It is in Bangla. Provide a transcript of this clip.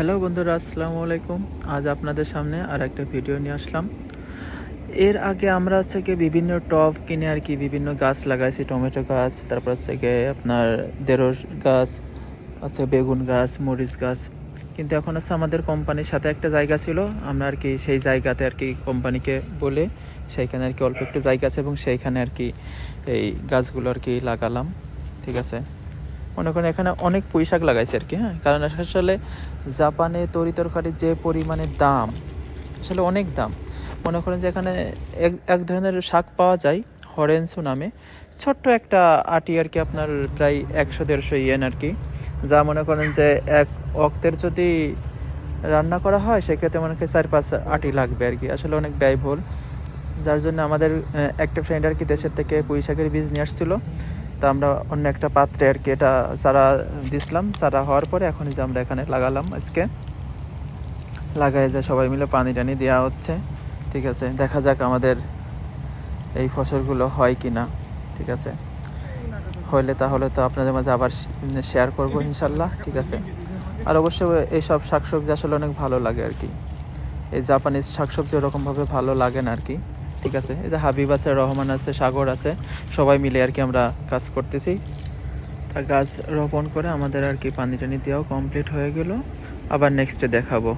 হ্যালো বন্ধুরা, আসসালামু আলাইকুম। আজ আপনাদের সামনে আর একটা ভিডিও নিয়ে আসলাম। এর আগে আমরা হচ্ছে কি বিভিন্ন টব কিনে আর কি বিভিন্ন গাছ লাগাইছি, টমেটো গাছ, তারপর হচ্ছে গিয়ে আপনার দেড়োর গাছ, আছে বেগুন গাছ, মরিচ গাছ। কিন্তু এখন হচ্ছে আমাদের কোম্পানির সাথে একটা জায়গা ছিল, আমরা আর কি সেই জায়গাতে আর কি কোম্পানিকে বলে সেইখানে আর কি অল্প একটু জায়গা আছে এবং সেইখানে আর কি এই গাছগুলো আর কি লাগালাম। ঠিক আছে? মনে করেন এখানে অনেক পুঁই শাক লাগাইছে আর কি হ্যাঁ? কারণ আসলে জাপানে তরি তরকারির যে পরিমাণে দাম, আসলে অনেক দাম। মনে করেন যে এখানে এক এক ধরনের শাক পাওয়া যায়, হরেন্সু নামে। ছোট্ট একটা আটি আর কি আপনার প্রায় একশো, দেড়শো ইয়েন আর কি। যা মনে করেন যে এক অক্তের যদি রান্না করা হয়, সেক্ষেত্রে মনে করেন চার, পাঁচ আটি লাগবে আর কি। আসলে অনেক ব্যয়বহুল। যার জন্য আমাদের একটা ফ্রেন্ড আর কি দেশের থেকে পুঁই শাকের বীজ নিয়ে আসছিল। তা আমরা অন্য একটা পাত্রে আর কি এটা চারা দিছিলাম। চারা হওয়ার পরে এখন যে আমরা এখানে লাগালাম আজকে। লাগাই যে সবাই মিলে পানি টানি দেওয়া হচ্ছে। ঠিক আছে, দেখা যাক আমাদের এই ফসলগুলো হয় কি না ঠিক আছে, হইলে তাহলে তো আপনাদের মাঝে আবার শেয়ার করব ইনশাল্লাহ। ঠিক আছে, আর অবশ্যই এইসব শাকসবজি আসলে অনেক ভালো লাগে আর কি। এই জাপানিজ শাকসবজি ওরকমভাবে ভালো লাগে না আর কি। ঠিক আছে? এই যে হাবিব আছে, রহমান আছে, সাগর আছে, সবাই মিলে আর কি আমরা কাজ করতেছি। তা গাছ রোপণ করে আমাদের আর কি পানি টানি দেওয়াও কমপ্লিট হয়ে গেল। আবার নেক্সটে দেখাবো।